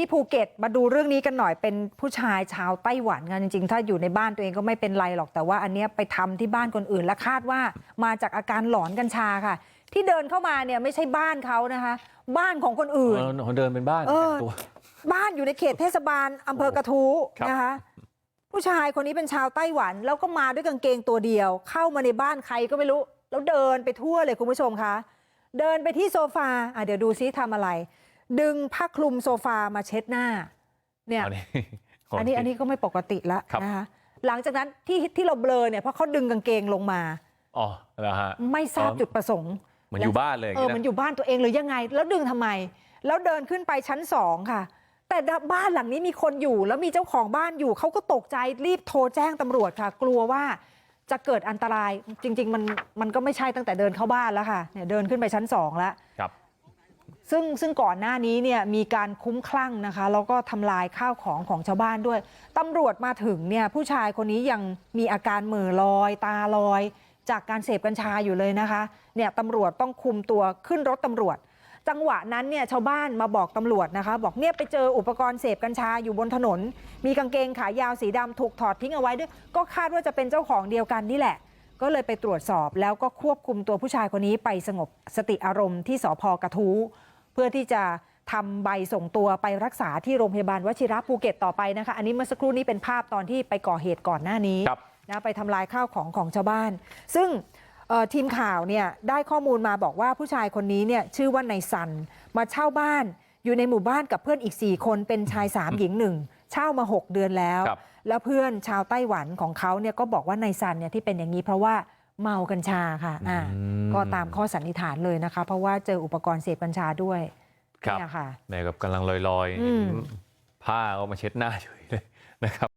ที่ภูเก็ตมาดูเรื่องนี้กันหน่อยเป็นผู้ชายชาวไต้หวันกันจริงๆ ถ้าอยู่ในบ้านตัวเองก็ไม่เป็นไรหรอกแต่ว่าอันเนี้ยไปทำที่บ้านคนอื่นและคาดว่ามาจากอาการหลอนกัญชาค่ะ ที่เดินเข้ามาเนี่ยไม่ใช่บ้านเขานะคะ บ้านของคนอื่นเออเดินเป็นบ้านเออแต่งตัวบ้านอยู่ในเขตเทศบาลอำเภอกระทู้ครับนะคะผู้ชายคนนี้เป็นชาวไต้หวัน แล้วก็มาด้วยกางเกงตัวเดียว เข้ามาในบ้านใครก็ไม่รู้ แล้วเดินไปทั่วเลยคุณผู้ชมคะเดินไปที่โซฟาอะเดี๋ยวดูซิทำอะไร ดึงผ้าคลุมโซฟามาเช็ดหน้าเนี่ยอันนี้อันนี้อันนี้ก็ไม่ปกติแล้วครับนะคะหลังจากนั้นที่ที่เราเบลอเนี่ยเพราะเขาดึงกางเกงลงมาอ๋อแล้วฮะไม่ทราบอ๋อจุดประสงค์เหมือนอยู่บ้านเลยเออางมันงี้ะอยู่บ้านตัวเองหรือยังไง แล้วดึงทำไม แล้วเดินขึ้นไปชั้นสองค่ะ แต่บ้านหลังนี้มีคนอยู่ แล้วมีเจ้าของบ้านอยู่เขาก็ตกใจรีบโทรแจ้งตำรวจค่ะ กลัวว่าจะเกิดอันตรายจริง ๆ มันมันก็ไม่ใช่ตั้งแต่เดินเข้าบ้านแล้วค่ะเนี่ยเดินขึ้นไปชั้นสองแล้วครับ ซึ่งซึ่งก่อนหน้านี้เนี่ยมีการคุ้มคลั่งนะคะแล้วก็ทำลายข้าวของของชาวบ้านด้วยตำรวจมาถึงเนี่ยผู้ชายคนนี้ยังมีอาการเหม่อลอย ตาลอย จากการเสพกัญชาอยู่เลยนะคะเนี่ยตำรวจต้องคุมตัวขึ้นรถตำรวจ จังหวะนั้นเนี่ยชาวบ้านมาบอกตำรวจนะคะ บอกเนี่ยไปเจออุปกรณ์เสพกัญชาอยู่บนถนน มีกางเกงขายาวสีดำถูกถอดทิ้งเอาไว้ด้วย ก็คาดว่าจะเป็นเจ้าของเดียวกันนี่แหละก็เลยไปตรวจสอบแล้วก็ควบคุมตัวผู้ชายคนนี้ไปสงบสติอารมณ์ที่สพกระทู้ พื่อที่จะทำใบส่งตัวไปรักษาที่โรงพยาบาลวชิระภูเก็ตต่อไปนะคะ อันนี้เมื่อสักครู่นี้เป็นภาพตอนที่ไปก่อเหตุก่อนหน้านี้ครับนะไปทำลายข้าวของของชาวบ้าน ซึ่งเอ่อทีมข่าวเนี่ยได้ข้อมูลมาบอกว่าผู้ชายคนนี้เนี่ยชื่อว่านายซันมาเช่าบ้านอยู่ในหมู่บ้านกับเพื่อนอีก 4 คนเป็นชาย 3 หญิงหนึ่งเช่ามา 6 เดือนแล้วครับแล้วเพื่อนชาวไต้หวันของเขาเนี่ยก็บอกว่านายซันเนี่ยที่เป็นอย่างนี้เพราะว่า เมากัญชาค่ะอ่าอืมก็ตามข้อสันนิษฐานเลยนะคะ เพราะว่าเจออุปกรณ์เสพกัญชาด้วยครับเนี่ยค่ะแม่กับกำลังลอยอืมๆผ้าเอามาเช็ดหน้าเฉยเลยนะครับ